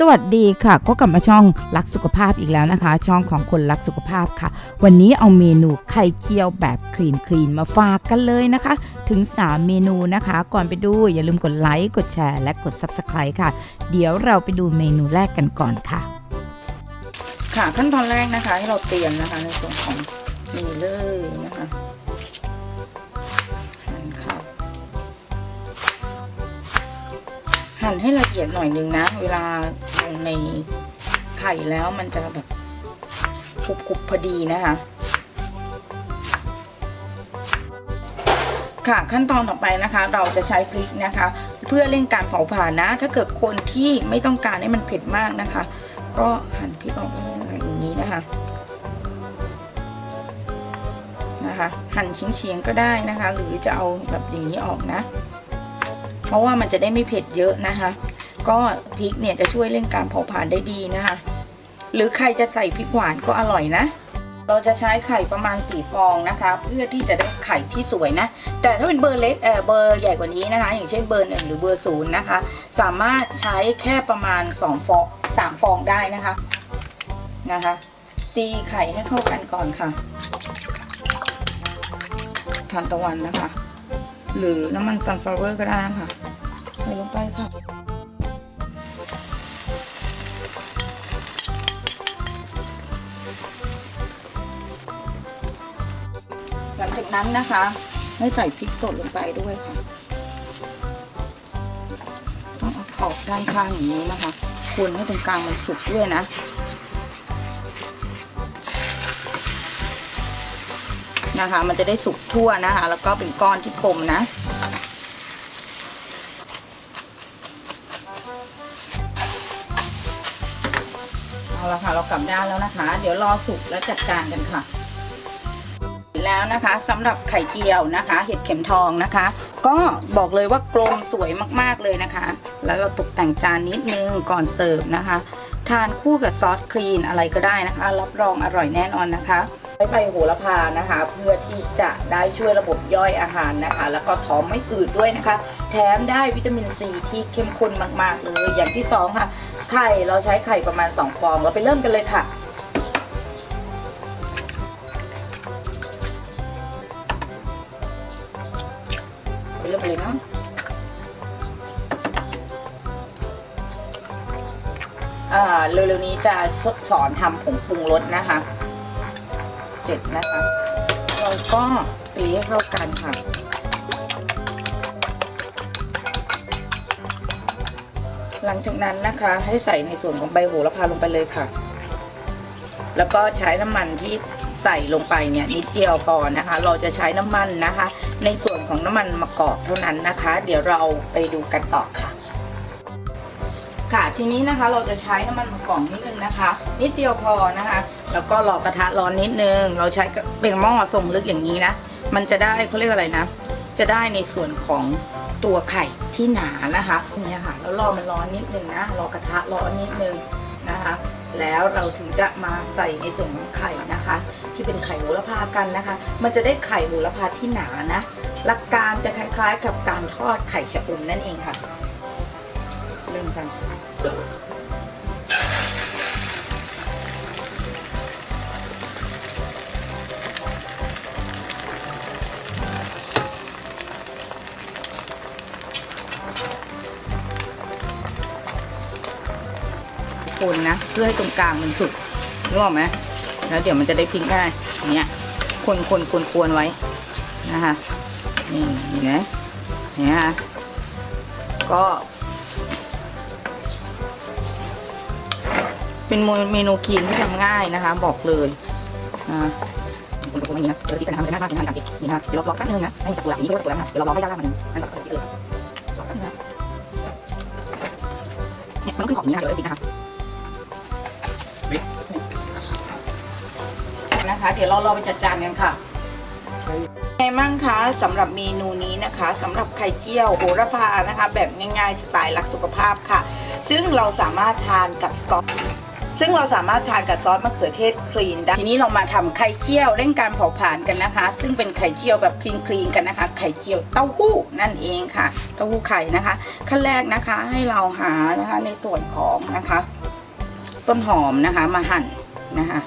สวัสดีค่ะ ก็กลับมาช่องรักสุขภาพอีกแล้วนะคะ ช่องของคนรักสุขภาพค่ะ วันนี้เอาเมนูไข่เจียวแบบคลีนคลีนมาฝากกันเลยนะคะ ถึง 3 เมนูนะคะ ก่อนไปดูอย่าลืมกดไลค์กดแชร์และกด Subscribe ค่ะ เดี๋ยวเราไปดูเมนูแรกกันก่อนค่ะ ค่ะขั้นตอนแรกนะคะที่เราเตรียมนะคะในส่วนของนี่เลยนะคะ หั่นให้ละเอียดหน่อยนึงนะ เวลาลงในไข่แล้วมันจะแบบกรุบๆพอดีนะคะ ค่ะขั้นตอนต่อไปนะคะ เราจะใช้พริกนะคะ เพื่อเร่งการเผาผลาญนะ ถ้าเกิดคนที่ไม่ต้องการให้มันเผ็ดมากนะคะ ก็หั่นพริกออกอย่างนี้นะคะนะคะ หั่นเฉียงๆก็ได้นะคะ หรือจะเอาแบบอย่างนี้ออกนะ เพราะว่ามันจะได้ไม่เผ็ดเยอะนะคะ ก็พริกเนี่ยจะช่วยเร่งการเผาผลาญได้ดีนะคะ หรือใครจะใส่พริกหวานก็อร่อยนะ เราจะใช้ไข่ประมาณสี่ฟองนะคะ เพื่อที่จะได้ไข่ที่สวยนะ แต่ถ้าเป็นเบอร์เล็กเออเบอร์ใหญ่กว่านี้นะคะ อย่างเช่นเบอร์หนึ่งหรือเบอร์ศูนย์นะคะ สามารถใช้แค่ประมาณสองฟองสามฟองได้นะคะนะคะ ตีไข่ให้เข้ากันก่อนค่ะทานตะวันนะคะ หรือน้ำมันซันฟลาวเวอร์ก็ได้ค่ะใส่ลงไปค่ะหลังจากนั้นนะคะให้ใส่พริกสดลงไปด้วยค่ะ ต้องเอาขอบด้านข้างอย่างนี้นะคะคนให้ตรงกลางมันสุกด้วยนะ นะคะ มันจะได้สุกทั่วนะคะ แล้วก็เป็นก้อนที่กลมนะ เอาละค่ะ เรากลับด้านแล้วนะคะ เดี๋ยวรอสุกแล้วจัดการกันค่ะแล้วนะคะสำหรับไข่เจียวนะคะ เห็ดเข็มทองนะคะ ก็บอกเลยว่ากลมสวยมากๆเลยนะคะ แล้วเราตกแต่งจานนิดนึงก่อนเสิร์ฟนะคะ ทานคู่กับซอสครีนอะไรก็ได้นะคะ รับรองอร่อยแน่นอนนะคะ ใช้ใบโหระพานะคะ เพื่อที่จะได้ช่วยระบบย่อยอาหารนะคะ แล้วก็ท้องไม่อืดด้วยนะคะ แถมได้วิตามินซีที่เข้มข้นมากๆเลย อย่างที่สองค่ะไข่เราใช้ไข่ประมาณ 2 ฟองเราไปเริ่มกันเลยค่ะไปเริ่มกันเลยเนาะอ่าเร็วๆนี้จะสอนทำผงปรุงรสนะคะ เสร็จนะคะ เราก็ตีให้เข้ากันค่ะ หลังจากนั้นนะคะให้ใส่ในส่วนของใบโหระพาลงไปเลยค่ะ แล้วก็ใช้น้ำมันที่ใส่ลงไปเนี่ยนิดเดียวพอนะคะ เราจะใช้น้ำมันนะคะ ในส่วนของน้ำมันมะกอกเท่านั้นนะคะ เดี๋ยวเราไปดูกันต่อค่ะค่ะทีนี้นะคะเราจะใช้น้ำมันมะกอกนิดนึงนะคะ นิดเดียวพอนะคะ แล้วก็รอกระทะร้อนนิดนึง เราใช้เป็นหม้อทรงลึกอย่างนี้นะ มันจะได้เขาเรียกอะไรนะ จะได้ในส่วนของตัวไข่ที่หนานะคะนี่ค่ะ แล้วรอมันร้อนนิดนึงนะ รอกระทะร้อนนิดนึงนะคะ แล้วเราถึงจะมาใส่ในส่วนของไข่นะคะ ที่เป็นไข่โหระพากันนะคะ มันจะได้ไข่โหระพาที่หนานะ หลักการจะคล้ายๆ กับการทอดไข่ชะอุ่มนั่นเองค่ะ นะ เพื่อให้ตรงกลางมันสุกรู้ออกไหมแล้วเดี๋ยวมันจะได้พลิกได้เนี้ยคนคนคนควรไว้นะคะนี่เห็นไหมเนี่ยค่ะก็เป็นเมนูคีนที่ทำง่ายนะคะ บอกเลยนะคนคนนี้นะเดี๋ยวที่จะทำเป็นหน้าบ้านเป็นหน้าบ้านนี่นะเดี๋ยวเรารอแป๊บนึงนะให้มันจะกุหลาบนี้ก็กุหลาบนะเดี๋ยวเรารอให้ย่างมันมันก็เปิดเลยรอแป๊บนึงนะเนี่ยมันต้องขึ้นขอบนี้นะเดี๋ยวได้พลิกนะคะ นะคะ เดี๋ยวเรารอไปจัดจานกันค่ะไงมั่งคะสำหรับเมนูนี้นะคะสำหรับไข่เจียวโหระพานะคะ แบบง่ายๆสไตล์รักสุขภาพค่ะ ซึ่งเราสามารถทานกับซอสซึ่งเราสามารถทานกับซอสมะเขือเทศคลีนได้ทีนี้เรามาทำไข่เจียวเร่งการเผาผลาญกันนะคะ ซึ่งเป็นไข่เจียวแบบคลีนคลีนกันนะคะ ไข่เจียวเต้าหู้นั่นเองค่ะ เต้าหู้ไข่นะคะ ขั้นแรกนะคะให้เราหานะคะในส่วนของนะคะ ต้นหอมนะคะมาหั่นนะคะ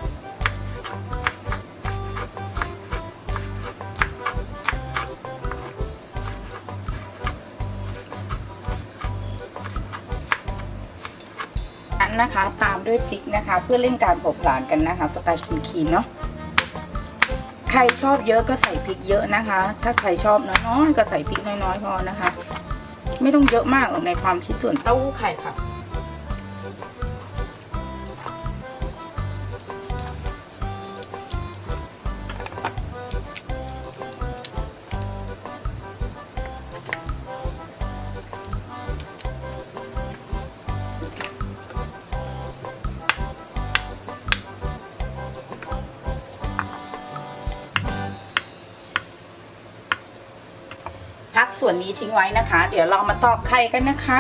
นะคะ ตามด้วยพริกนะคะ เพื่อเล่นการผาผลาญกันนะคะ สไตล์คีนเนาะใครชอบเยอะก็ใส่พริกเยอะนะคะ ถ้าใครชอบน้อยๆก็ใส่พริกน้อยๆพอนะคะ ไม่ต้องเยอะมากหรอกในความคิดส่วนเต้าหู้ไข่ค่ะ ส่วนนี้ทิ้งไว้นะคะ เดี๋ยวเรามาตอกไข่กันนะคะ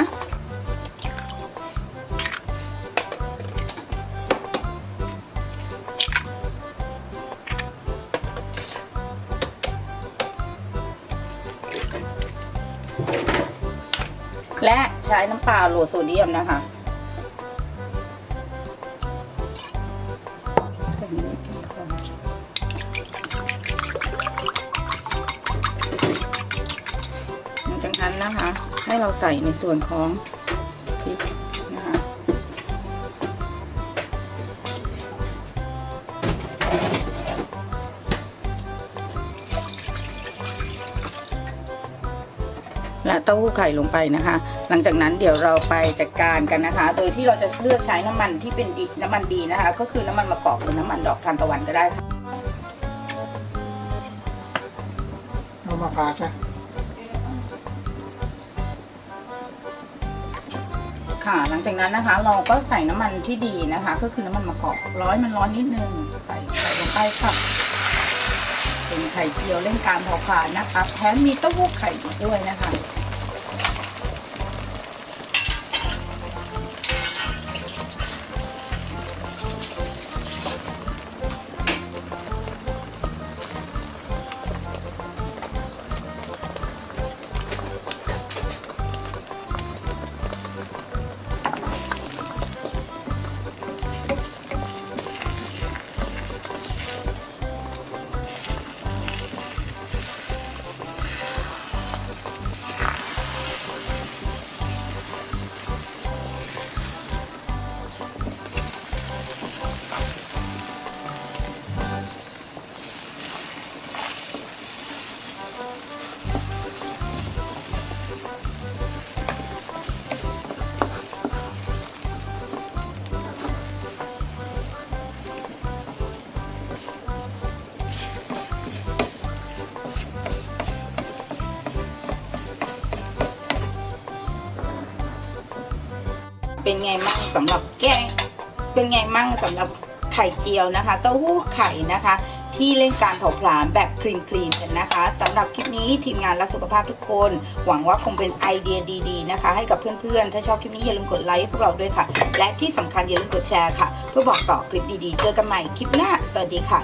และใช้น้ำปลาโลโซเดียมนะคะ ให้เราใส่ในส่วนของพริกนะคะและเต้าหู้ไข่ลงไปนะคะ หลังจากนั้นเดี๋ยวเราไปจัดการกันนะคะ โดยที่เราจะเลือกใช้น้ำมันที่เป็นดีน้ำมันดีนะคะ ก็คือน้ำมันมะกอกหรือน้ำมันดอกทานตะวันก็ได้ค่ะเอามาพาใช่ ค่ะ หลังจากนั้นนะคะ เราก็ใส่น้ำมันที่ดีนะคะ ก็คือน้ำมันมะกอกร้อยมันร้อนนิดนึงใส่ใส่ลงไปค่ะเป็นไข่เจียวเล่นการเผาผลาญนะคะแถมมีเต้าหู้ไข่อีกด้วยนะคะ ไงมั่งสำหรับแกงเป็นไงมั่งสำหรับไข่เจียวนะคะ เต้าหู้ไข่นะคะ ที่เล่นการเผาผลาญแบบคลีนคลีนกันนะคะสำหรับคลิปนี้ทีมงานรักสุขภาพทุกคน หวังว่าคงเป็นไอเดียดีๆนะคะ ให้กับเพื่อนๆ ถ้าชอบคลิปนี้อย่าลืมกดไลค์ให้พวกเราด้วยค่ะ และที่สำคัญอย่าลืมกดแชร์ค่ะ เพื่อบอกต่อคลิปดีๆ เจอกันใหม่คลิปหน้า สวัสดีค่ะ